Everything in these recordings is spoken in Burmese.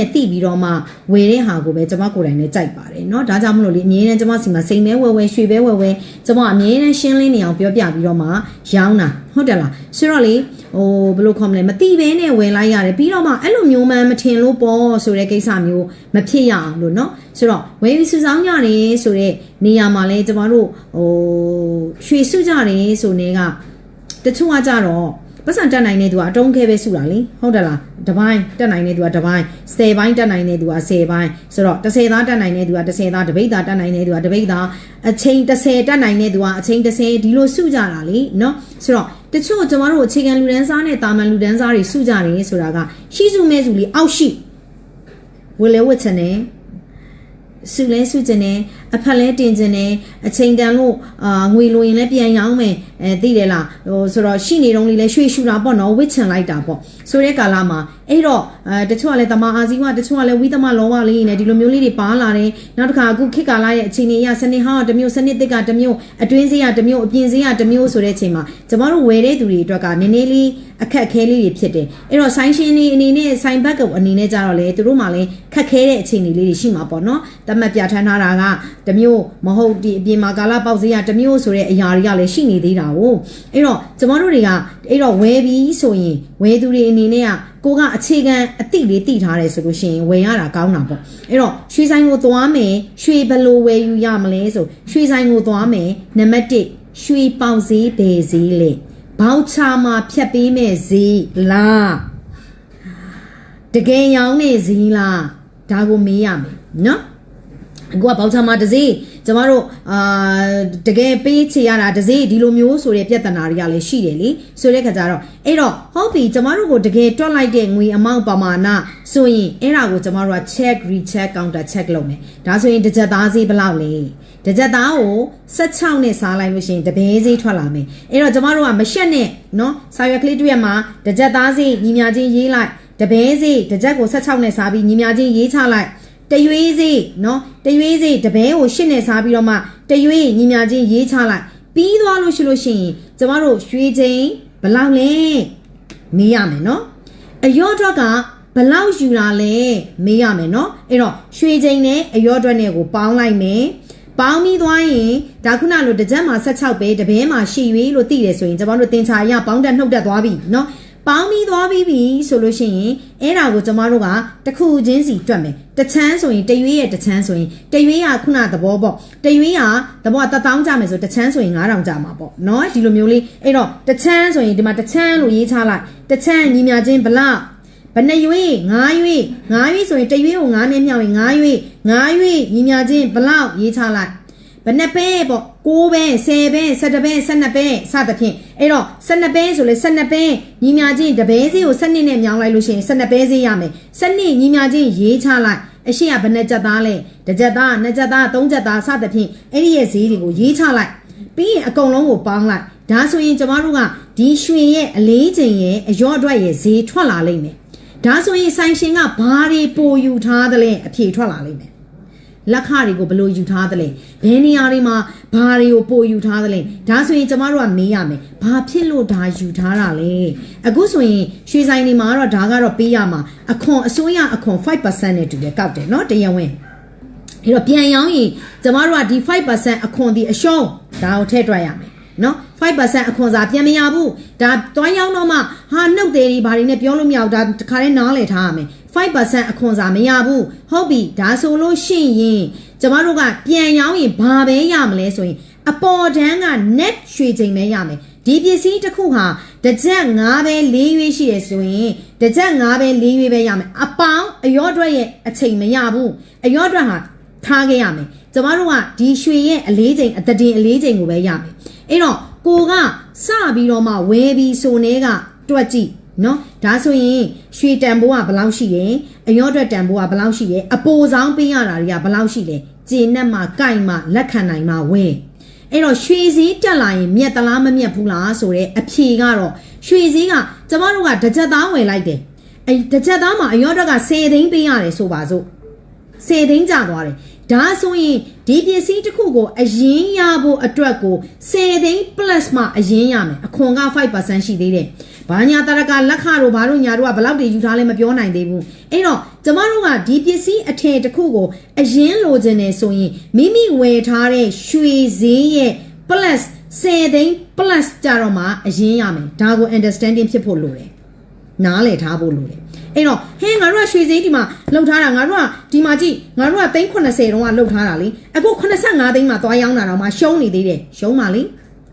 နဲ့တိပြီးတော့မှဝယ်တဲ့ဟာကိုပဲကျွန်မကိုယ်တိုင်လည်းကြိုက်ပါတယ်เนาะဒါကြောင့်မလို့လေအမြဲတမ်းကျွန်မစီမှာစိန်မဲဝဲဝဲရွှေပဲဝဲဝဲကျွန်မအမြဲတမ်းရှင်းလင်းနေအောင်ပြောပြပြီးတော့မှရောင်းတာဟုတ်တယ်လားဆိုတော့လေဟိုဘယ်လိုခေါ်မလဲမတိဘဲနဲ့ဝယ်လိုက်ရတယ်ပြီးတော့မှအဲ့လိုမျိုးမှမထင်လို့ပေါ့ဆိုတဲ့ကိစ္စမျိုးမဖြစ်ရအောင်လို့เนาะဆိုတော့ဝယ်ပြီးစုဆောင်းကြတယ်ဆိုတဲ့နေရာမှာလဲကျွန်မတို့ဟိုရွှေစုကြတယ်ဆိုနေက တချို့ကကြတော့ ပတ်စံတက်နိုင်တဲ့သူကအတုံးခဲပဲစုတာလေဟုတ်တယ်လားတစ်ပိုင်းတက်နိုင်တဲ့သူကတစ်ပိုင်း10ပိုင်းတက်နိုင်တဲ့သူက10ပိုင်းဆိုတော့30သားတက်နိုင်တဲ့သူက30သားတပိတ်သားတက်နိုင်တဲ့သူကတပိတ်သားအချိန်30တက်နိုင်တဲ့သူကအချိန်30ဒီလိုစုကြတာလေเนาะဆိုတော့တချို့ကျမတို့အခြေခံလူဒန်းစားနဲ့တာမန်လူဒန်းစားတွေစုကြတယ်ဆိုတာကရှိစုမဲစုလေးအောက်ရှိဝယ်လဲဝတ်ချင်တယ်စုလဲစုကျင်တယ် အဖက်လဲတင်ကျင်တယ်အချိန်တန်လို့အာငွေလိုရင်လည်းပြန်ရောင်းမယ်အဲသိတယ်လားဟိုဆိုတော့ရှိနေတုန်းလေးလဲရွှေရှူတာပေါ့နော်ဝစ်ချင်လိုက်တာပေါ့ဆိုတဲ့ကာလမှာအဲ့တော့အဲတချို့ကလည်းတမအာဇီဝတချို့ကလည်းဝိသမလောဘလေးနဲ့ဒီလိုမျိုးလေးတွေပါလာတယ်နောက်တစ်ခါအခုခေတ်ကာလရဲ့အချိန်ကြီးအရစနစ်ဟောင်းတစ်မျိုးစနစ်သစ်ကတစ်မျိုးအတွင်းစည်းကတစ်မျိုးအပြင်စည်းကတစ်မျိုးဆိုတဲ့အချိန်မှာကျမတို့ဝယ်တဲ့သူတွေအတွက်ကနည်းနည်းလေးအခက်အခဲလေးတွေဖြစ်တယ်အဲ့တော့ဆိုင်ရှင်တွေအနေနဲ့ဆိုင်ဘက်ကအနေနဲ့ကြတော့လေသူတို့မှလည်းခက်ခဲတဲ့အခြေအနေလေးတွေရှိမှာပေါ့နော်တတ်မှတ်ပြဋ္ဌာန်းထားတာကတစ်မျိုးမဟုတ်ဒီအပြင်မှာကာလပေါက်စည်းကတစ်မျိုးဆိုတဲ့အရာတွေကလည်းရှိနေသေးတာကိုအဲ့တော့ကျမတို့တွေကအဲ့တော့ဝယ်ပြီးဆိုရင်ဝယ်သူတွေအနေနဲ့ကကိုကအခြေခံအတိလေးတိထားတယ်ဆိုလို့ရှိရင်ဝယ်ရတာကောင်းတာပေါ့အဲ့တော့ရွှေဆိုင်ကိုသွားမယ်ရွှေဘယ်လိုဝယ်ယူရမလဲဆိုရွှေဆိုင်ကိုသွားမယ်နံပါတ်1ရွှေပေါက်စည်းဘယ်စည်းလဲဘောက်ချာမှာဖြတ်ပေးမဲ့ဈေးလားတကယ်ရောင်းနေဈေးလားဒါကိုမေးရမယ်နော် အခုကဘောက်ချာမှာတစ်စေးကျမတို့အာတကယ်ပေးချေရတာတစ်စေးဒီလိုမျိုးဆိုတဲ့ပြဿနာတွေကလည်းရှိတယ်လေဆိုတဲ့ခါကျတော့အဲ့တော့ဟုတ်ပြီကျမတို့ကိုတကယ်တွက်လိုက်တဲ့ငွေအမောင့်ပမာဏဆိုရင်အဲ့ဒါကိုကျမတို့က check recheck counter check လုပ်မယ်ဒါဆိုရင်တစ်ကြက်သားစေးဘယ်လောက်လဲတစ်ကြက်သားကို16နဲ့စားလိုက်လို့ရှိရင်တပဲစေးထွက်လာမယ်အဲ့တော့ကျမတို့ကမရှက်နဲ့နော်စာရွက်ကလေးတွေ့ရမှာတစ်ကြက်သားစေးညီမြချင်းရေးလိုက်တပဲစေးတစ်ကြက်ကို16နဲ့စားပြီးညီမြချင်းရေးချလိုက် တရွေးစေးနော်တရွေးစေးတပဲကိုရှစ်နဲ့စားပြီးတော့မှတရွေးညီမြချင်းရေးချလိုက်ပြီးသွားလို့ရှိလို့ရှိရင်ကျမတို့ရွှေချင်းဘယ်လောက်လဲမေးရမယ်နော်အယောအတွက်ကဘယ်လောက်ယူတာလဲမေးရမယ်နော်အဲ့တော့ရွှေချင်းနဲ့အယောအတွက်နဲ့ကိုပေါင်းလိုက်မယ်ပေါင်းပြီးသွားရင်ဒါခုနလိုတစ်ကြက်မှာ16ပဲတပဲမှာရှည်ရွေးလို့သိတယ်ဆိုရင်ကျွန်တော်တို့တင်ချာရပေါင်းတက်နှုတ်တက်သွားပြီเนาะ ပေါင်းပြီးသွားပြီးပြီဆိုလို့ရှိရင်အဲ့ဒါကိုကျမတို့ကတစ်ခုချင်းစီတွက်မယ်တချမ်းဆိုရင်တရွေးရဲ့တချမ်းဆိုရင်တရွေးကခုနသဘောပေါ့တရွေးကသဘောက1000ကြမယ်ဆိုတချမ်းဆိုရင်9000ကြမှာပေါ့နော်ဒီလိုမျိုးလေးအဲ့တော့တချမ်းဆိုရင်ဒီမှာတချမ်းလို့ရေးချလိုက်တချမ်းညီမြချင်းဘလောက်ဘယ်နှရွေး9ရွေး9ရွေးဆိုရင်တရွေးကို9နဲ့မြောက်ရင်9ရွေး9ရွေးညီမြချင်းဘလောက်ရေးချလိုက် ဘယ်နှပဲပေါ့6ပဲ10ပဲ12ပဲ12ပဲစသဖြင့်အဲ့တော့12ပဲဆိုလေ12ပဲညီမြချင်းတပဲစီကို12နဲ့မြောင်းလိုက်လို့ရှိရင်12ပဲစီရမယ်12ညီမြချင်းရေးချလိုက်အရှိကဘယ်နှကြက်သားလဲတစ်ကြက်သားနှစ်ကြက်သားသုံးကြက်သားစသဖြင့်အဲ့ဒီရဲ့ဈေးတွေကိုရေးချလိုက်ပြီးရင်အကုန်လုံးကိုပေါင်းလိုက်ဒါဆိုရင်ကျမတို့ကဒီရွှေရဲ့အလေးချိန်ရဲ့အရော့အတွက်ရဲ့ဈေးထွက်လာလိမ့်မယ်ဒါဆိုရင်ဆိုင်ရှင်ကဘာတွေပိုယူထားသလဲအဖြေထွက်လာလိမ့်မယ် လက်ခတွေကိုဘယ်လိုယူထားသလဲဘယ်နေရာတွေမှာဘာတွေကိုပိုယူထားသလဲဒါဆိုရင်ကျမတို့ကမေးရမယ်ဘာဖြစ်လို့ဒါယူထားတာလဲအခုဆိုရင်ရွှေဆိုင်တွေမှာတော့ဒါကတော့ပေးရမှာအခွန်အစိုးရအခွန်5%နဲ့တူတယ်ကောက်တယ်เนาะတရားဝင်အဲ့တော့ပြန်ရောင်းရင်ကျမတို့ကဒီ5%အခွန်ဒီအရှုံးဒါကိုထည့်တွက်ရမယ်နော်5%အခွန်စာပြန်မရဘူးဒါတွိုင်းရောက်တော့မှဟာနှုတ်သေးတွေဘာတွေနဲ့ပြောလို့မရဘူးဒါတခါတည်းနားလည်ထားရမယ် 5%အခွန်စာမရဘူးဟုတ်ပြီဒါဆိုလို့ရှိရင်ကျမတို့ကပြန်ရောင်းရင်ဘာပဲရမလဲဆိုရင်အပေါ်တန်းက net ရွှေချိန်ပဲရမယ်ဒီပစ္စည်းတစ်ခုဟာတစ်ကြက်9ပဲ4ရွေးရှိရဆိုရင်တစ်ကြက်9ပဲ4ရွေးပဲရမယ်အပေါင်းအရော့အတွက်ရဲ့အချိန်မရဘူးအရော့အတွက်ဟာထားခဲ့ရမယ်ကျမတို့ကဒီရွှေရဲ့အလေးချိန်အသတင်အလေးချိန်ကိုပဲရမယ်အဲ့တော့ကိုကစပြီးတော့မှဝဲပြီးဆိုနေကတွက်ကြည့် နော်ဒါဆိုရင်ရွှေတန်ဖိုးကဘယ်လောက်ရှိလဲအရော့အတွက်တန်ဖိုးကဘယ်လောက်ရှိလဲအပိုဆောင်ပေးရတာတွေကဘယ်လောက်ရှိလဲဂျင်းနဲ့မှကြိုက်မှလက်ခံနိုင်မှဝဲအဲ့တော့ရွှေစည်းတက်လာရင်မြက်သလားမမြက်ဘူးလားဆိုတော့အဖြေကတော့ရွှေစည်းကကျမတို့ကတစ်ချက်သားဝယ်လိုက်တယ်အဲတစ်ချက်သားမှာအရော့အတွက်က10သိန်းပေးရတယ်ဆိုပါစို့10သိန်းကျသွားတယ်ဒါဆိုရင် ဒီဒီပစ္စည်းတစ်ခုကိုအရင်ရဖို့အတွက်ကို10သိန်း plus မှအရင်ရမယ်အခွန်က5%ရှိသေးတယ်ဘာညာတရကလက်ခတို့ဘာလို့ညာတို့ကဘယ်လောက်တည်ယူထားလဲမပြောနိုင်သေးဘူးအဲ့တော့ကျမတို့ကဒီပစ္စည်းအထည်တစ်ခုကိုအရင်လိုချင်တယ်ဆိုရင်မိမိဝယ်ထားတဲ့ရွှေဈေးရဲ့ plus 10သိန်း plus ကြတော့မှအရင်ရမယ်ဒါကို understanding ဖြစ်ဖို့လိုတယ်နားလည်ထားဖို့လိုတယ် အဲ့တော့ဟင်းငါတို့ကရွှေစည်းဒီမှာလှုပ်ထားတာငါတို့ကဒီမှာကြည့်ငါတို့ကသိန်း80တုန်းကလှုပ်ထားတာလေအခု85သိန်းမှာသွားရောင်းတာတော့မှရှုံးနေသေးတယ်ရှုံးပါလေ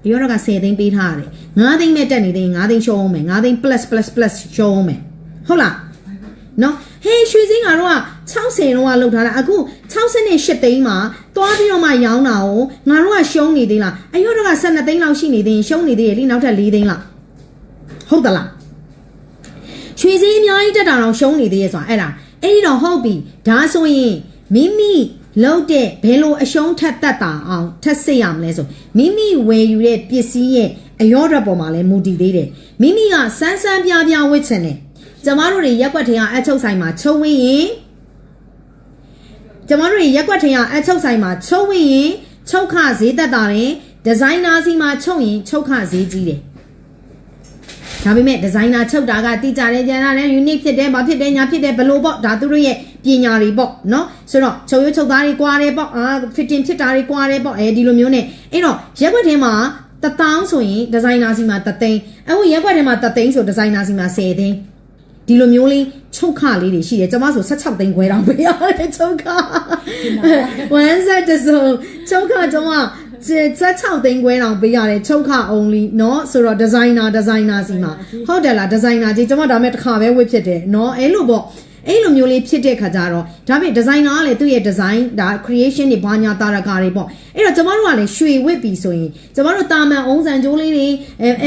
ဒီရောတော့က10သိန်းပေးထားရတယ်9သိန်းမဲ့တက်နေသေးရင်9သိန်းရှုံးအောင်မယ်9သိန်း plus plus plus ရှုံးအောင်မယ်ဟုတ်လားနော်ဟေးရွှေစည်းငါတို့က60တုန်းကလှုပ်ထားတာအခု68သိန်းမှာသွားပြီးတော့မှရောင်းတာ哦ငါတို့ကရှုံးနေသေးလားအရောတော့က12သိန်းလောက်ရှိနေသေးရင်ရှုံးနေသေးရဲ့လေနောက်ထပ်4သိန်းလောက်ဟုတ်သလား ရွှေစည်းအများကြီးတက်တာတော့ရှုံးနေသေးရဲ့ဆိုတာအဲ့ဒါအဲ့ဒီတော့ဟုတ်ပြီဒါဆိုရင်မိမိလောက်တဲ့ဘယ်လိုအရှုံးထက်တက်တာအောင်ထက်စစ်ရမလဲဆိုမိမိဝယ်ယူတဲ့ပစ္စည်းရဲ့အရော့ရက်ပေါ်မှာလဲမူတည်သေးတယ်မိမိကစမ်းစမ်းပြားပြားဝစ်ချင်တယ်ကျမတို့တွေရက်ွက်ထင်ကအချုပ်ဆိုင်မှာချုပ်ဝင်းရင်ကျမတို့တွေရက်ွက်ထင်ကအချုပ်ဆိုင်မှာချုပ်ဝင်းရင်ချုပ်ခဈေးတက်တာတယ်ဒီဇိုင်နာစီမှာချုပ်ရင်ချုပ်ခဈေးကြီးတယ် ဒါပေမဲ့ဒီဇိုင်နာချုပ်တာကတိကျတယ်ကျန်တာလည်း unique ဖြစ်တယ်ဘာဖြစ်တယ်ညာဖြစ်တယ်ဘလို့ပေါ့ဒါသူတို့ရဲ့ပညာတွေပေါ့နော်ဆိုတော့ချုပ်ရွချုပ်သားတွေကွာတယ်ပေါ့အာ fitting ဖြစ်တာတွေကွာတယ်ပေါ့အဲဒီလိုမျိုးနဲ့အဲ့တော့ရက်ွက်ထဲမှာတထောင်ဆိုရင်ဒီဇိုင်နာစီမှာတသိန်းအခုရက်ွက်ထဲမှာတသိန်းဆိုဒီဇိုင်နာစီမှာ10သိန်း ဒီလိုမျိုးလေးချုပ်ခလေးတွေရှိတယ်ကျွန်မဆို16သိန်းခွဲတောင်ပေးရတယ်ချုပ်ခဝမ်းဆက်တစုံချုပ်ခကျွန်မ16သိန်းခွဲတောင်ပေးရတယ်ချုပ်ခ only เนาะဆိုတော့ designer designer စီမှာဟုတ်တယ်လား designer ကြီးကျွန်မဒါမဲ့တစ်ခါပဲဝတ်ဖြစ်တယ်เนาะအဲ့လိုပေါ့ အဲ့လိုမျိုးလေးဖြစ်တဲ့ခါကျတော့ဒါပေမဲ့ designer ကလည်းသူ့ရဲ့ design ဒါ creation တွေဘာညာတာရကာတွေပေါ့အဲ့တော့ကျမတို့ကလည်းရွှေဝစ်ပြီဆိုရင်ကျမတို့တာမန်အုံးစံကြိုးလေးတွေ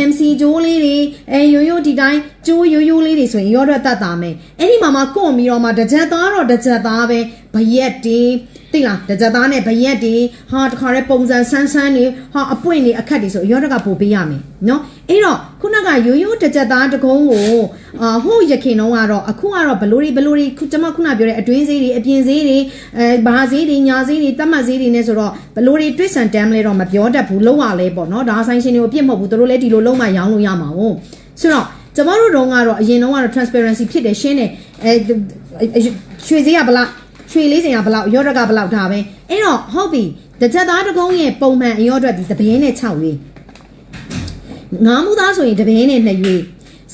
MC ကြိုးလေးတွေအဲရိုးရိုးဒီတိုင်းကြိုးရိုးရိုးလေးတွေဆိုရင်ရောတော့တတ်တာမယ်အဲ့ဒီမှာမှကွန်ပြီးတော့မှတစ်ချက်သားတော့တစ်ချက်သားပဲဘရက်တေးသိလားတကြသားနဲ့ဗရက်တွေဟာတခါရဲပုံစံဆန်းဆန်းနေဟာအပွင့်နေအခက်တွေဆိုရောတကပို့ပေးရမယ်နော်အဲ့တော့ ခုနကရိုးရိုးတကြသားတကုံးကိုအာဟိုရခင်တော့ကတော့အခုကတော့ဘလို့တွေဘလို့တွေခုကျွန်မခုနပြောတဲ့အတွင်းဈေးတွေအပြင်ဈေးတွေအဲဘာဈေးတွေညာဈေးတွေတတ်မှတ်ဈေးတွေနဲ့ဆိုတော့ဘလို့တွေတွစ်ဆန်တမ်းလဲတော့မပြောတတ်ဘူးလုံးဝလဲပေါ့နော်ဒါဆိုင်ရှင်တွေကိုအပြစ်မဟုတ်ဘူးတို့လည်းဒီလိုလုံးဝရောင်းလို့ရမှာဟုတ်ဆိုတော့ကျမတို့တုန်းကတော့အရင်တုန်းကတော့ transparency ဖြစ်တယ်ရှင်းတယ်အဲရွှေဈေးကဘလားရွှေလေးစင်ကဘလောက်ရော့ရက်ကဘလောက်ဒါပဲအဲ့တော့ဟုတ်ပြီတကြက်သားတကုံးရဲ့ပုံမှန်အရော့အတွက်ဒီတပင်းနဲ့6ရွေး ငါးမူသားဆိုရင်တပင်းနဲ့2ရွေး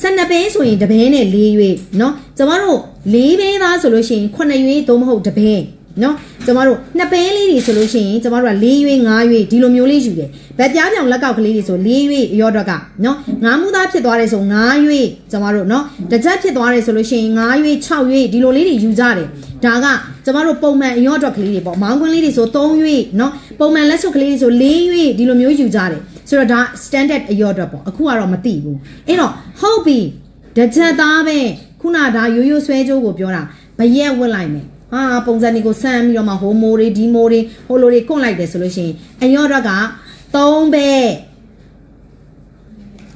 12ပင်းဆိုရင်တပင်းနဲ့4ရွေးเนาะကျမတို့4ပင်းသားဆိုလို့ရှိရင်9ရွေးသို့မဟုတ်တပင်းနော်ကျမတို့နှစ်ပင်းလေးတွေဆိုလို့ရှိရင်ကျမတို့က၄ရွေး၅ရွေးဒီလိုမျိုးလေးယူတယ်ဗက်ပြားပြောင်လက်ကောက်ကလေးတွေဆို၄ရွေးအရော့တော့ကနော်ငါးမူသားဖြစ်သွားတယ်ဆို၅ရွေးကျမတို့နော်တကြက်ဖြစ်သွားတယ်ဆိုလို့ရှိရင်၅ရွေး6ရွေးဒီလိုလေးတွေယူကြတယ်ဒါကကျမတို့ပုံမှန်အရော့တော့ကလေးတွေပေါ့မောင်းခွင်းလေးတွေဆို3ရွေးနော်ပုံမှန်လက်စွပ်ကလေးတွေဆို၄ရွေးဒီလိုမျိုးယူကြတယ် ဆိုတော့ဒါ standard အရော့တော့ပေါ့အခုကတော့မသိဘူးအဲ့တော့ဟုတ်ပြီတကြက်သားပဲခုနဒါရိုးရိုးဆွဲကြိုးကိုပြောတာဘရက်ဝတ်လိုက်မယ်ဟာပုံစံတွေကိုဆန်းပြီးတော့မှဟိုမိုတွေဒီမိုတွေဟိုလိုတွေကွန့်လိုက်တယ်ဆိုလို့ရှိရင်အရော့တော့က3ပဲ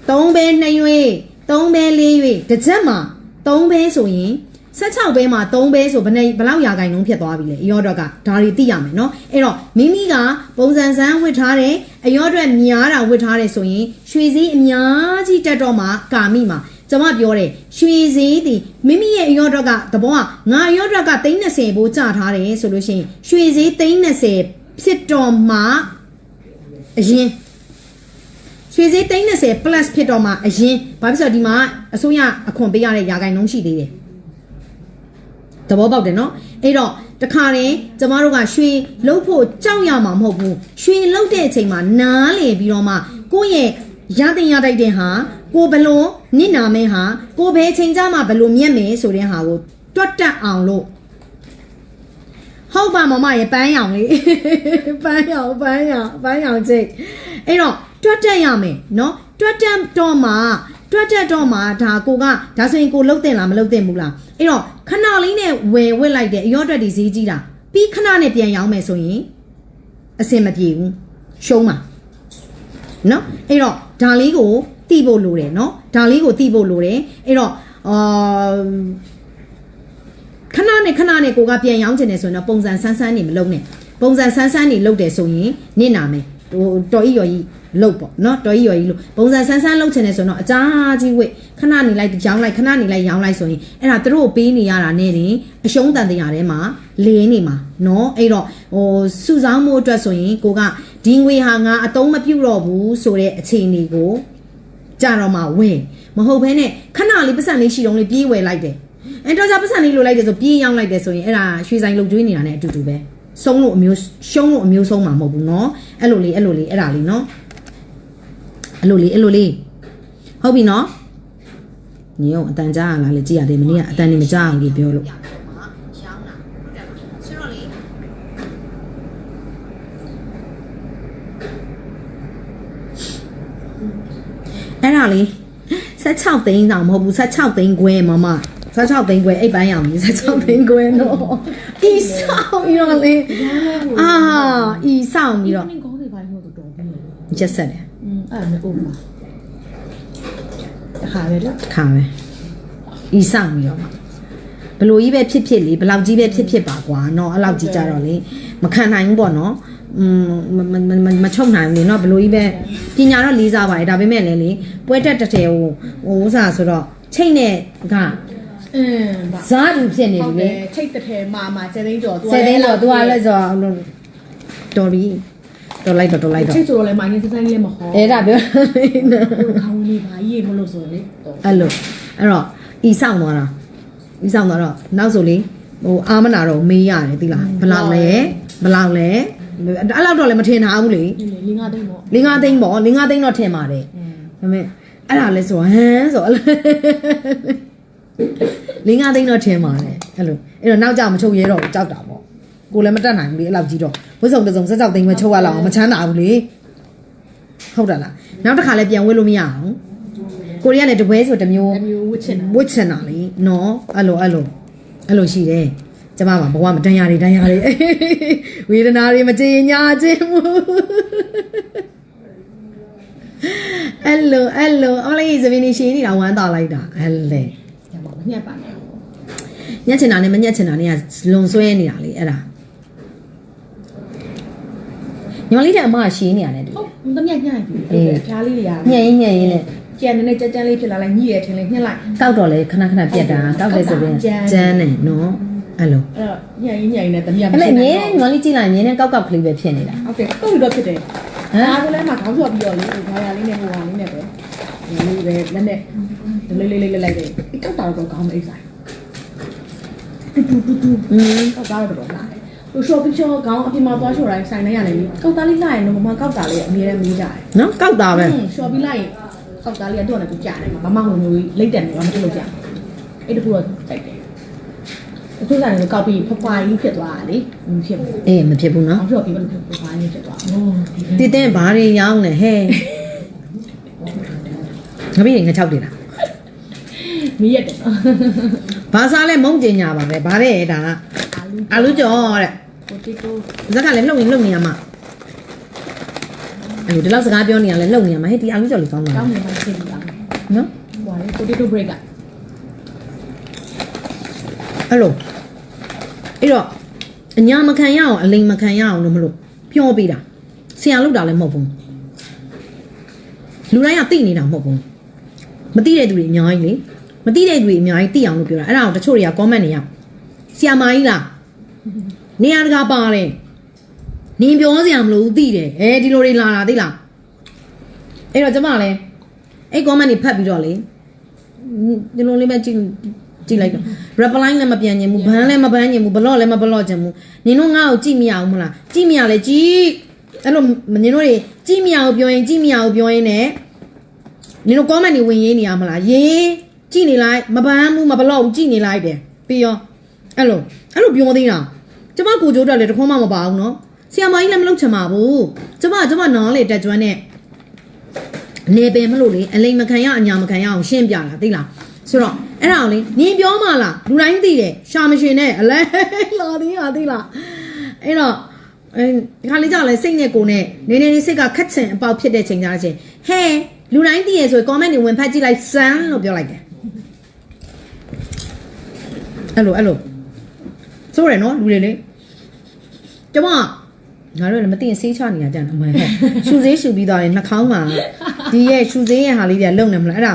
3ပဲ2ရွေး3ပဲ4ရွေးတစ်ချက်မှာ3ပဲဆိုရင် 16ပဲမှာ3ပဲဆိုဘယ်နဲ့ဘယ်လောက်ရာခိုင်နှုန်းဖြစ်သွားပြီလဲအရော့တော့ကဒါတွေသိရမယ်เนาะအဲ့တော့မိမိကပုံစံစမ်းဝစ်ထားတယ်အရော့အတွက်များတာဝစ်ထားတယ်ဆိုရင်ရွှေစည်းအများကြီးတက်တော့မှကာမိမှာကျွန်မပြောတယ်ရွှေစည်းဒီမိမိရဲ့အရော့တော့ကသဘောကငါအရော့တော့က330ဘိုးကြထားတယ်ဆိုလို့ရှိရင်ရွှေစည်း330ဖြစ်တော့မှအရင်ရွှေစည်း330 plus ဖြစ်တော့မှအရင်ဘာဖြစ်လို့ဒီမှာအစိုးရအခွန်ပေးရတဲ့ရာခိုင်နှုန်းရှိသေးတယ် သဘောပေါက်တယ်နော်အဲ့တော့တခါရင်ကျမတို့ကရွှေလှုပ်ဖို့ကြောက်ရမှာမဟုတ်ဘူးရွှေလှုပ်တဲ့အချိန်မှာနားလေပြီးတော့မှကိုယ့်ရဲ့ရတဲ့ရတိုက်တဲ့ဟာကိုဘလို့နစ်နာမဲဟာကိုဘယ်ချိန်ကြမှာဘလို့မြက်မယ်ဆိုတဲ့ဟာကိုတွတ်တက်အောင်လို့ဟုတ်ပါမမရေပန်းရောင်လေးပန်းရောင်ပန်းရောင်ပန်းရောင်ချိတ်အဲ့တော့တွတ်တက်ရမယ်နော်တွတ်တက်တော့မှ တွတ်တက်တော့မှဒါကိုကဒါဆိုရင်ကိုလှုပ်တင်လားမလှုပ်တင်ဘူးလားအဲ့တော့ခဏလေးနဲ့ဝယ်ဝက်လိုက်တယ်အရော့တက်ဒီဈေးကြီးတာပြီးခဏနဲ့ပြန်ရောင်းမယ်ဆိုရင်အဆင်မပြေဘူးရှုံးပါနော်အဲ့တော့ဒါလေးကိုတိဖို့လိုတယ်နော်ဒါလေးကိုတိဖို့လိုတယ်အဲ့တော့အာခဏနဲ့ခဏနဲ့ကိုကပြန်ရောင်းချင်တယ်ဆိုရင်တော့ပုံစံဆန်းဆန်းနေမလုံးနဲ့ပုံစံဆန်းဆန်းနေလုပ်တယ်ဆိုရင်နင့်နာမယ်ဟိုတော်ဤရော်ကြီး လုပ်ပေါ့နော်တော်ဤရော်ကြီးလို့ပုံစံဆန်းဆန်းလုပ်ချင်တယ်ဆိုတော့အကြာကြီးဝိတ်ခဏနေလိုက်ရောင်းလိုက်ခဏနေလိုက်ရောင်းလိုက်ဆိုရင်အဲ့ဒါသူတို့ကိုပေးနေရတာနဲ့တင်အရှုံးတန်တရားထဲမှာလင်းနေမှာနော်အဲ့တော့ဟိုစုဆောင်းမှုအတွက်ဆိုရင်ကိုကဒီငွေဟာငါအတုံးမပြုတ်တော့ဘူးဆိုတဲ့အခြေအနေကို ကြတော့မှဝင်မဟုတ်ဘဲနဲ့ခဏလေးပတ်စံလေးရှိတော့လေးပြေးဝယ်လိုက်တယ်အဲတော့ကြပတ်စံလေးလိုလိုက်တယ်ဆိုပြေးရောက်လိုက်တယ်ဆိုရင်အဲ့ဒါရွှေဆိုင်လုတ်ကျွေးနေတာ ਨੇ အတူတူပဲဆုံးလို့အမျိုးရှုံးလို့အမျိုးဆုံးမှာမဟုတ်ဘူးเนาะအဲ့လိုလေးအဲ့လိုလေးအဲ့ဒါလေးเนาะ အဲ့လိုလေးအဲ့လိုလေးဟုတ်ပြီနော်ညီအောင်အတန်ကြားရလားလေကြည့်ရတယ်မနေ့ကအတန်နေမကြားအောင်ကြီးပြောလို့အဲ့ဒါလေး16သိန်းတောင်မဟုတ်ဘူး16သိန်းခွဲမမ16သိန်းခွဲအိတ်ပိုင်းအောင်ကြီး16သိန်းခွဲတော့ဤဆောင်ပြီးတော့လေအာဤဆောင်ပြီးတော့ရက်ဆက်တယ် အဲ့ဒါနဲ့အိုးပါတခါပဲလား ခါပဲဤဆောင်ပြီးတော့ဘလို့ကြီးပဲဖြစ်ဖြစ်လေဘလောက်ကြီးပဲဖြစ်ဖြစ်ပါကွာเนาะအဲ့လောက်ကြီးကြတော့လေမခံနိုင်ဘူးပေါ့เนาะอืมမမမမချုံနိုင်ဘူးလေเนาะဘလို့ကြီးပဲပညာတော့လေးစားပါတယ်ဒါပေမဲ့လည်းလေပွဲတက်တစ်ထဲဟိုဟိုဥစားဆိုတော့ချိန်နဲ့က အင်းပါ ဇာတူဖြစ်နေ ဟုတ် ပြီ တ လေ ယ်ချိတ်တစ်ထဲမှာမှာ7သိန်းကျော် ဆယ်သိန်းတော့သူကလည်းဆိုတော့တော်ပြီ တော်လိုက်တော့တော်လိုက်တော့ချိတ်ဆိုတော့လည်းမိုင်းနေစတိုင်းလည်းမဟောအဲ့ဒါပြောခေါင်းလေးပါရေးမလို့ဆိုရင်လေတော့အဲ့လိုအဲ့တော့ဤဆောင်သွားတာဤဆောင်သွားတော့နောက်ဆိုလေဟိုအာမနာတော့မေးရတယ်သိလားဘလောက်လဲဘလောက်လဲအဲ့လောက်တော့လည်းမထင်ထားဘူးလေဒီလေလင်းကားသိန်းပေါ့လင်း၅သိန်းပေါ့လင်း၅သိန်းတော့ထင်ပါတယ်อืมဒါပေမဲ့အဲ့ဒါလဲဆိုဟမ်ဆိုအဲ့လိုလင်း၅သိန်းတော့ထင်ပါတယ်အဲ့လိုအဲ့တော့နောက်ကြမချုပ်ရဲတော့ဘူးကြောက်တာပေါ့ ကိုလည်းမတက်နိုင်ဘူးလေအဲ့လောက်ကြီးတော့ဝစ်စုံတစ်စုံစက်ကြောက်သိန်းပဲချုပ်ရလောက်အောင်မချမ်းသာဘူးလေဟုတ်တယ်လားနောက်တစ်ခါလည်းပြန်ဝစ်လို့မရအောင်ကိုရီးယားလည်းတပွဲဆိုတစ်မျိုးအမျိုးဝစ်ချင်တာဝစ်ချင်တာလေနော်အဲ့လိုအဲ့လိုအဲ့လိုရှိတယ်ကျမမှာဘဝမတန်ရာတွေတန်ရာတွေဝေဒနာတွေမကြေညာခြင်းဘူးအဲ့လိုအဲ့လိုအမလေးသမီးနေရှင်နေတာဝမ်းသာလိုက်တာအဲ့လေညမှာမညက်ပါနဲ့ဟုတ်ညက်ချင်တာနဲ့မညက်ချင်တာနဲ့ကလွန်ဆွဲနေတာလေအဲ့ဒါ ညီမလေးတဲ့အမကရှင်းနေရတယ်တူဟုတ်တမညက်ညက်ပြီအဲ့ဖျားလေးတွေရညက်ရင်းညက်ရင်းနဲ့ကြံနေကြက်ကြမ်းလေးဖြစ်လာလိုက်ညှိရထင်လေးညှက်လိုက်ကောက်တော့လေခဏခဏပြက်တာကောက်တယ်ဆိုရင်ကျန်းတယ်နော်အဲ့လိုအဲ့တော့ညက်ရင်းညက်ရင်းနဲ့တမညက်အဲ့မဲ့အမြဲတမ်းညီမလေးကြည့်လိုက်အမြဲတမ်းကောက်ကောက်ကလေးပဲဖြစ်နေတာဟုတ်ကဲ့တော့တော့ဖြစ်တယ်ဟမ်အားကလည်းမှခေါင်းဆော့ပြီးတော့လေဘာရလေးနဲ့ဟိုဟာလေးနဲ့ပဲဒီလေးပဲလက်နဲ့လေးလေးလေးလေးလိုက်တယ်အကောက်တာတော့ကောင်းမအိတ်ဆိုင်တူတူတူတူอืมကောက်တာတော့တော့လာတယ် ဟို shopping shop ခေါင်းအပြင်မှာသွားရှော့တိုင်းဆိုင်နေရတယ်လေကောက်တာလေးလိုက်ရင်တော့မမကောက်တာလေးအမြဲတမ်းမေးကြတယ်နော်ကောက်တာပဲဟွန်း shopping လိုက်ရင်ကောက်တာလေးကတော့လည်းသူကြားတယ်မမဟိုမျိုးလိတ်တယ်မျိုးမထလို့ကြားအဲ့တခုတော့စိုက်တယ်အခုဆိုင်ကကောက်ပြီးဖဖွားကြီးဖြစ်သွားတာလေမဖြစ်ဘူးအေးမဖြစ်ဘူးနော်အောင်တော့ပြီးတော့ဖဖွားကြီးဖြစ်သွားဟုတ်တည်တဲ့ဘာတွေရောင်းနေဟဲ့ငါပြီးငါချောက်တယ်လားမီးရတယ်နော်ဘာစားလဲမုံကျင်ညာပါပဲဘာတဲ့ဒါကအာလူအာလူကြောတဲ့ ပိုတီတိုဇက်ကလည်းလှုပ်ရင်လှုပ်နေရမှာအဲ့ဒီလောက်စကားပြောနေရလဲလှုပ်နေရမှာဟဲ့ဒီအာလူကြောလေးကောင်းတာကောင်းနေမှသိပြီလားနော်ဟိုလေပိုတီတို break ကအဲ့လိုအဲ့တော့အညာမခံရအောင်အလိမ်မခံရအောင်လို့မလို့ပြောပေးတာဆရာလုပ်တာလည်းမဟုတ်ဘူးလူတိုင်းကသိနေတာမဟုတ်ဘူးမသိတဲ့သူတွေအများကြီးလေမသိတဲ့သူတွေအများကြီးသိအောင်လို့ပြောတာအဲ့ဒါကိုတချို့တွေက comment နေရဆရာမကြီးလား နေရာတကာပါတယ်နင်ပြောစရာမလိုဘူးသိတယ်အဲဒီလိုတွေလာတာသိလားအဲ့တော့ကျမလည်းအဲ့ comment တွေဖတ်ပြီးတော့လေဒီလိုလေးပဲကြည့်ကြည့်လိုက်တော့ reply လည်းမပြန်ညင်ဘူးဘန်းလည်းမဘန်းညင်ဘူးဘလော့လည်းမဘလော့ချင်ဘူးနင်တို့ငါ့ကိုကြည့်မရအောင်မလားကြည့်မရလဲကြည့်အဲ့လိုနင်တို့တွေကြည့်မရအောင်ပြောရင်ကြည့်မရအောင်ပြောရင်လည်းနင်တို့ comment တွေဝင်ရေးနေရမလားရေးကြည့်နေလိုက်မဘန်းဘူးမဘလော့ဘူးကြည့်နေလိုက်တယ်ပြီးရောအဲ့လိုအဲ့လိုပြောသေးတာ ကျမကိုကြိုးတက်လေတခွန်းမှမပါဘူးနော်ဆီယမကြီးလည်းမလုပ်ချင်ပါဘူးကျမကျမနောင်းလေတက်ကျွမ်းနဲ့နေပင်မလို့လေအလိမ်မခံရအညာမခံရအောင်ရှင်းပြတာသိလားဆိုတော့အဲ့ဒါကိုလေနင်ပြောမှလားလူတိုင်းသိတယ်ရှာမရှင်နဲ့အလဲလာသေးတာသိလားအဲ့တော့အဲဒီခါလေးကြောက်လဲစိတ်နဲ့ကိုယ်နဲ့နေနေလေးစိတ်ကခက်ချင်အပေါက်ဖြစ်တဲ့ချိန်ကြတဲ့ချိန်ဟဲလူတိုင်းသိရဆိုရင် comment တွေဝင်ဖတ်ကြည့်လိုက်စမ်းလို့ပြောလိုက်တယ်အဲ့လိုအဲ့လိုဆိုရယ်နော်လူတွေလေ ကျမငါတို့လည်းမသိရင်ဆေးချနေရကြတယ်အမှန်ဟဲ့ရှူသေးရှူပြီးသွားရင်နှာခေါင်းမှာဒီရဲ့ရှူသေးရဲ့ဟာလေးတွေကလုံနေမလားအဲ့ဒါ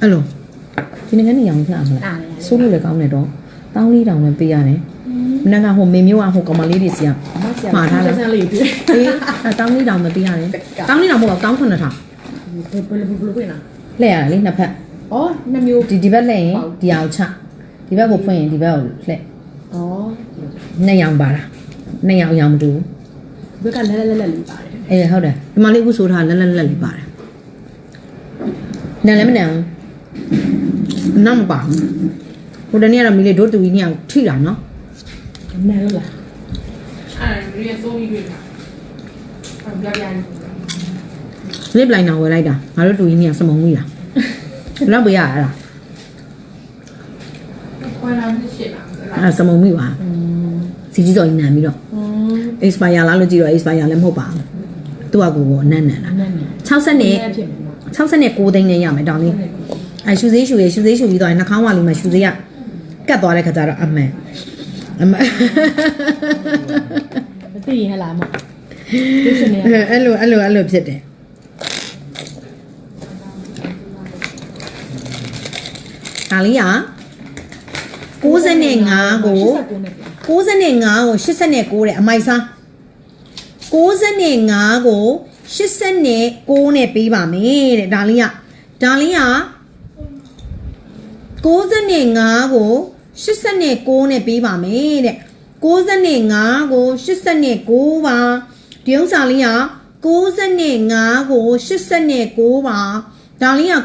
အဲ့လိုဒီငန်းနေအောင်ဖျက်အောင်လားအားလည်းဆိုးလို့လည်းကောင်းတယ်တော့တောင်းလေးတောင်လည်းပေးရတယ်မနက်ကဟိုမေမျိုးကဟိုကောင်မလေးတွေစီကမှာထားတာဆန်းလေးတွေ့အေးအဲ့တောင်းလေးတောင်မပေးရတယ်တောင်းလေးတောင်မဟုတ်တော့တောင်း9000ဘယ်လိုဘယ်လိုပြင်လားလှည့်ရတယ်လေနှစ်ဖက်ဩနှမျိုးဒီဒီဘက်လှည့်ရင်ဒီအောင်ချ ဒီဘက်ကိုဖွင့်ရင်ဒီဘက်ကိုလှည့်ဩနှစ်ရောင်ပါတာနှစ်ရောင်ရောင်မတူဘူးဘက်ကလဲလဲလဲလဲလေးပါတယ်အေးဟုတ်တယ်ဒီမလေးအခုဆိုထားလက်လက်လက်လေးပါတယ်နန်လည်းမနန်ဘူးနောက်မပါဘူးဟိုတနေ့ကတော့မီလေးတို့တူကြီးညောင်ထိတာနော်နန်းလို့လားအဲ့ဒါရီဆိုပြီးတွေ့တာအဲ့ဒါပြရတယ်လစ်လိုက်နာဝယ်လိုက်တာငါတို့တူကြီးညောင်စမုံကြီးတာဘယ်တော့ပေးရအဲ့ဒါ ခွဲလာဖြစ်ရှိပါဘူးအဲ့ဒါစမုံမိပါစီကြီးစော်ကြီးနံပြီးတော့ expire လားလို့ကြည့်တော့ expire လည်းမဟုတ်ပါဘူးသူ့အကူကိုအနံ့နံ့လား60နဲ့60နဲ့6သိန်းနဲ့ရမယ်တောင်းလေးအဲရှူသေးရှူရရှူသေးရှူပြီးတော့နှာခေါင်းဝါလေးမှာရှူသေးရကတ်သွားတဲ့ခါကျတော့အမှန်အမှန်မသိရင်ဟလာမဟုတ်အဲ့လိုအဲ့လိုအဲ့လိုဖြစ်တယ်ဒါလေးอ่ะ 65ကို89နဲ့ပြန်65ကို89တဲ့အမိုက်စား65ကို89နဲ့ပေးပါမယ်တဲ့ဒါလေးကဒါလေးက65ကို89နဲ့ပေးပါမယ်တဲ့65ကို89ပါဒီဥစ္စာလေးက65ကို89ပါ ဒါလေးက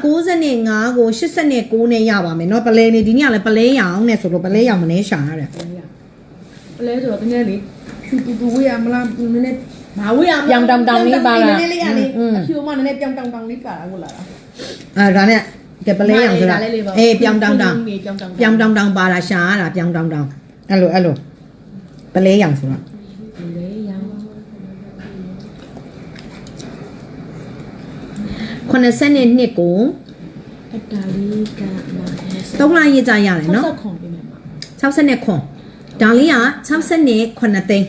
65ကို89နဲ့ရပါမယ်เนาะပလဲနေဒီနေ့ကလည်းပလဲရအောင်နဲ့ဆိုတော့ပလဲရအောင်မနေရှာရတယ် ပလဲဆိုတော့တကယ်လေဖြူတူတူဝေးရမလားနည်းနည်းဘာဝေးရမလား ပြောင်တောင်တောင်လေးပါလား နည်းနည်းလေးရလေ อืม အဖြူမနည်းနည်းပြောင်တောင်တောင်လေးပါတာဟုတ်လား အဲဒါနဲ့ကဲပလဲရအောင်ဆိုတာ ဒါလေးလေးပါ အေးပြောင်တောင်တောင် ပြောင်တောင် ပြောင်တောင်တောင်ပါတာရှာရတာပြောင်တောင်တောင်အဲ့လိုအဲ့လိုပလဲရအောင်ဆိုတာ 82ကို အတားလေးကမာ 3လရေးကြရတယ်နော် ဆက်ခွန်ပေးမယ်မှာ 60ခွန်ဒါလေးက69သိန်း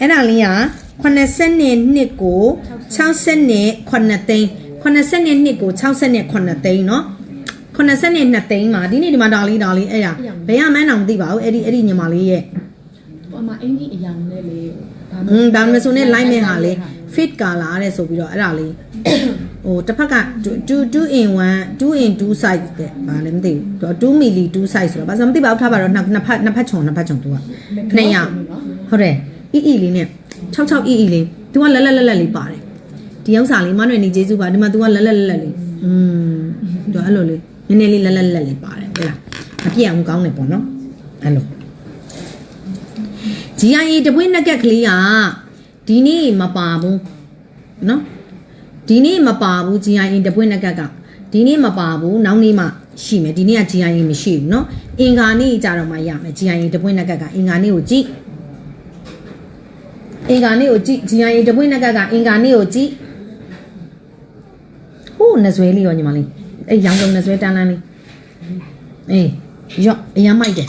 အဲ့ဒါလေးက82ကို69သိန်း82ကို69သိန်းเนาะ82သိန်းမှာဒီနေ့ဒီမှာဒါလေးဒါလေးအဲ့ဒါဘယ်ရမှန်းတော့မသိပါဘူးအဲ့ဒီအဲ့ဒီညီမလေးရဲ့ ဟိုမှာအင်ကြီးအယောင်နဲ့လေ อืมဒါမှမဆိုနဲ့ line မဲ့ဟာလေ fit color တဲ့ဆိုပြီးတော့အဲ့ဒါလေး ဟိုတစ်ဖက်က2 2 in 1 2 in 2 size တဲ့ဘာလဲမသိဘူး2 ml 2 size ဆိုတော့ဘာသာမသိပါဘူးထားပါတော့နှစ်နှစ်ဖက်နှစ်ဖက်ခြုံနှစ်ဖက်ခြုံသူကနှစ်ယောက်ဟုတ်တယ်အီအီလေးနဲ့66အီအီလေးသူကလက်လက်လက်လက်လေးပါတယ်ဒီဥစ္စာလေးမနွယ်နေကျေးဇူးပါဒီမှာ तू ကလက်လက်လက်လက်လေးอืมသူအဲ့လိုလေးနည်းနည်းလေးလက်လက်လက်လေးပါတယ်ဟဲ့လားအပြည့်အောင်ကောင်းတယ်ပေါ့နော်အဲ့လို GIA တပွင့်နှက်ကက်ကလေးကဒီနေ့မပါဘူးနော် ဒီနေ့မပါဘူး GIA တပွင့်နက်ကက်ကဒီနေ့မပါဘူးနောက်နေ့မှရှိမယ်ဒီနေ့က GIA မရှိဘူးเนาะအင်္ဂါနေ့ကြတော့မှရမယ် GIA တပွင့်နက်ကက်ကအင်္ဂါနေ့ကိုကြည့်အင်္ဂါနေ့ကိုကြည့် GIA တပွင့်နက်ကက်ကအင်္ဂါနေ့ကိုကြည့်ဟိုးနဇွဲလေးရောညီမလေးအဲ့ရောင်စုံနဇွဲတန်းလန်းလေးအေးရော့အရမ်းမိုက်တယ်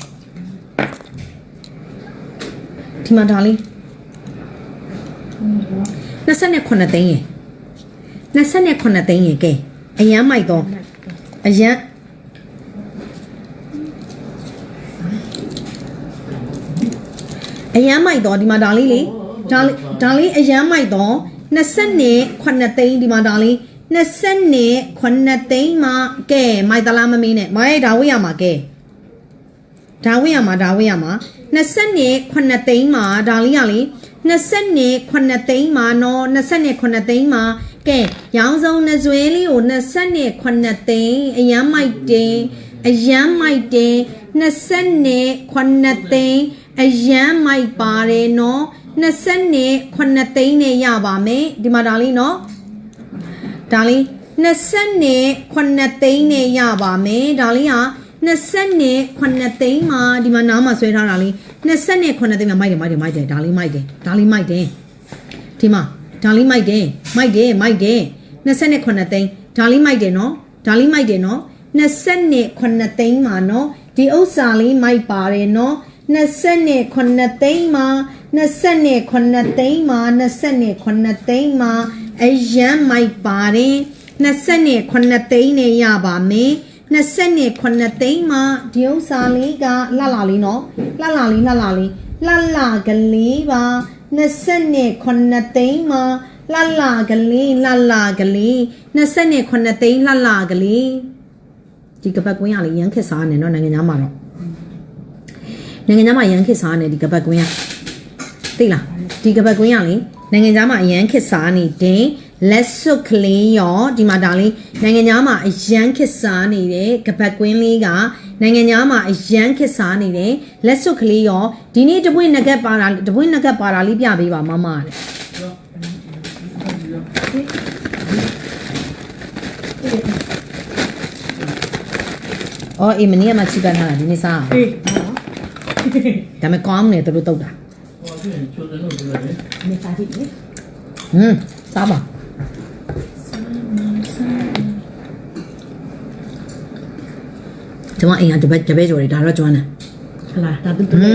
ဒီမှာဒါလေး29သိန်းရယ် 29သိန်းရယ်ကဲအရန်မိုက်တော့အရန်အရန်မိုက်တော့ဒီမှာဒါလေးလေဒါလေးဒါလေးအရန်မိုက်တော့29သိန်းဒီမှာဒါလေး29သိန်းမှာကဲမိုက်သလားမမင်းနဲ့မိုက်ဒါဝေးရမှာကဲဒါဝိရမှာဒါဝိရမှာ28သိန်းမှာဒါလေးရလေ28သိန်းမှာနော်28သိန်းမှာ ကဲရောင်းစုံနှစွဲလေးကို28သိန်းအရန်မိုက်တယ်အရန်မိုက်တယ်28သိန်းအရန်မိုက်ပါတယ်နော်28သိန်းနဲ့ရပါမယ်ဒီမှာဒါလေးနော်ဒါလေး28သိန်းနဲ့ရပါမယ်ဒါလေးက29သိန်းမှာဒီမှာနားမှာဆွဲထားတာလေး29သိန်းမှာမိုက်တယ်မိုက်တယ်မိုက်တယ်ဒါလေးမိုက်တယ်ဒါလေးမိုက်တယ်ဒီမှာ ဒါလေးမိုက်တယ်မိုက်တယ်မိုက်တယ်29သိန်းဒါလေးမိုက်တယ်နော်ဒါလေးမိုက်တယ်နော်29သိန်းမှာနော်ဒီဥစ္စာလေးမိုက်ပါတယ်နော်29သိန်းမှာ29သိန်းမှာ29သိန်းမှာအရန်မိုက်ပါတယ်29သိန်းနဲ့ရပါမယ်29သိန်းမှာဒီဥစ္စာလေးကလှလှလေးနော်လှလှလေးလှလှလေးလှလှကလေးပါ 29သိန်းမှာလှလှကလေးလှလှကလေး29သိန်းလှလှကလေး ဒီကပတ်ကွင်းရလေရန်ခစ်စားနေเนาะနိုင်ငံသားမှာတော့နိုင်ငံသားမှာရန်ခစ်စားနေဒီကပတ်ကွင်းရသိလားဒီကပတ်ကွင်းရလေနိုင်ငံသားမှာအရန်ခစ်စားနေတဲ့လက်စွပ်ကလေးရောဒီမှာဒါလေးနိုင်ငံသားမှာအရန်ခစ်စားနေတဲ့ကပတ်ကွင်းလေးက နိုင်ငံသားမှာအရန်ခစ်စားနေတဲ့လက်စွပ်ကလေးရောဒီနေ့တပွင့်နဂတ်ပါတာတပွင့်နဂတ်ပါတာလေးပြပေးပါမမတဲ့အော်အေးမနေ့ကမှချိကထားတာဒီနေ့စားအောင်အေးဒါပေမဲ့ကောင်းတယ်သူတို့တုတ်တာနေစားကြည့်လေဟွန်းစားပါ ကျွန်မအိမ်ကတပည့်တပည့်ကျော်တွေဒါတော့ကျွမ်းတယ်ဟလာဒါတူဟွန်းဒါ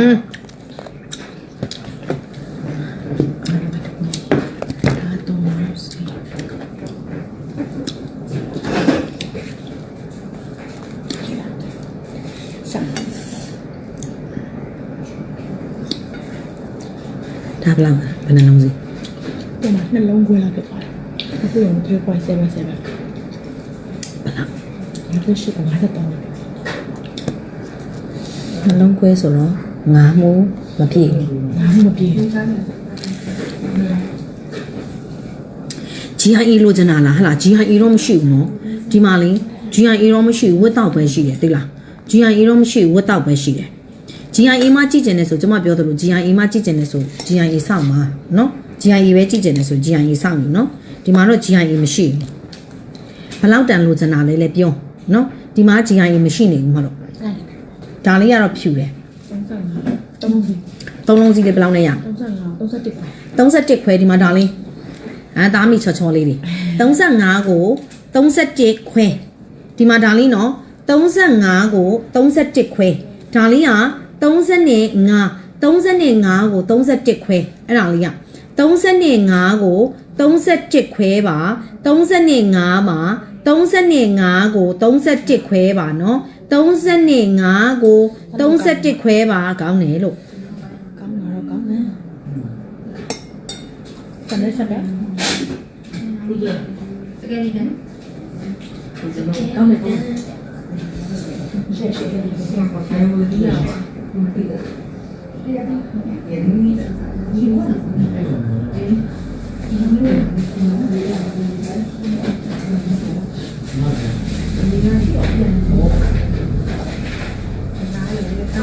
တော့စီဆမ်ဒါဘယ်လောက်လဲဘယ်နှလုံးစီဒီမှာနှလုံးခွဲလာဖြစ်သွားတယ်အခုရော3.77ဘယ်လောက်ဒါဆိုရှိတာ50တောင်း နှလုံးခွဲဆိုတော့ငါးမိုးမပြည့်ဘူးငါမပြေ GIA လိုချင်တာလားဟလာ GIA တော့မရှိဘူးနော်ဒီမှာလေ GIA တော့မရှိဘူးဝတ်တော့ပဲရှိတယ်သိလား GIA တော့မရှိဘူးဝတ်တော့ပဲရှိတယ် GIA မှာကြည့်ကျင်တယ်ဆိုကျွန်မပြောသလို GIA မှာကြည့်ကျင်တယ်ဆို GIA စောင့်ပါနော် GIA ပဲကြည့်ကျင်တယ်ဆို GIA စောင့်ယူနော်ဒီမှာတော့ GIA မရှိဘူးဘယ်လောက်တန်လိုချင်တာလဲလဲပြောနော်ဒီမှာ GIA မရှိနေဘူးမဟုတ်တော့အဲ့ ဒါလေးကတော့ဖြူတယ်35 30သုံးလုံးစီးလေးဘယ်လောက်နဲ့ရ35 31ပါ31ခွဲဒီမှာဒါလေးအာသားမိချောချောလေးတွေ35ကို31ခွဲဒီမှာဒါလေးနော်35ကို31ခွဲဒါလေးက35 35ကို31ခွဲအဲ့ဒါလေးက35ကို31ခွဲပါ35မှာ35ကို31ခွဲပါနော် 35ကို31ခွဲပါကောင်းတယ်လို့ကောင်းတော့ကောင်းတယ်ဆန်တယ်ဆက်တယ်စကယ်လေးနဲ့ကောင်းတယ်ကောင်းတယ်ရှေ့ရှေ့ဒီ မ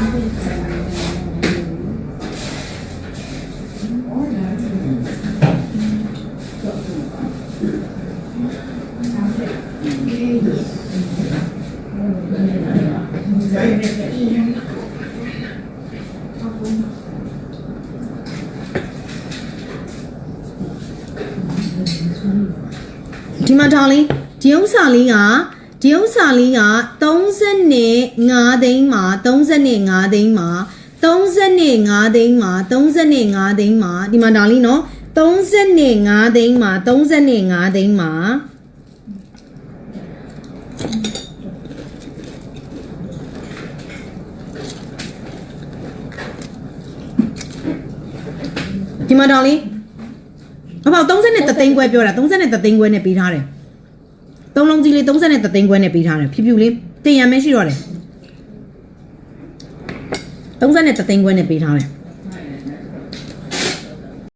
ှာဒါလေးဒီဥစ္စာလေးက ဒီဥစ္စာလေးက35သိန်းမှာ35သိန်းမှာ35သိန်းမှာ35သိန်းမှာဒီမှာဒါလေးနော်35သိန်းမှာ35သိန်းမှာဒီမှာဒါလေးအပေါ့30သိန်းခွဲပြောတာ30သိန်းခွဲနဲ့ပေးထားတယ် သုံးလုံးကြီးလေး30သိန်းခွဲနဲ့ပေးထားတယ်ဖြူဖြူလေးတင်ရမယ်ရှိတော့တယ်30သိန်းခွဲနဲ့ပေးထားတယ်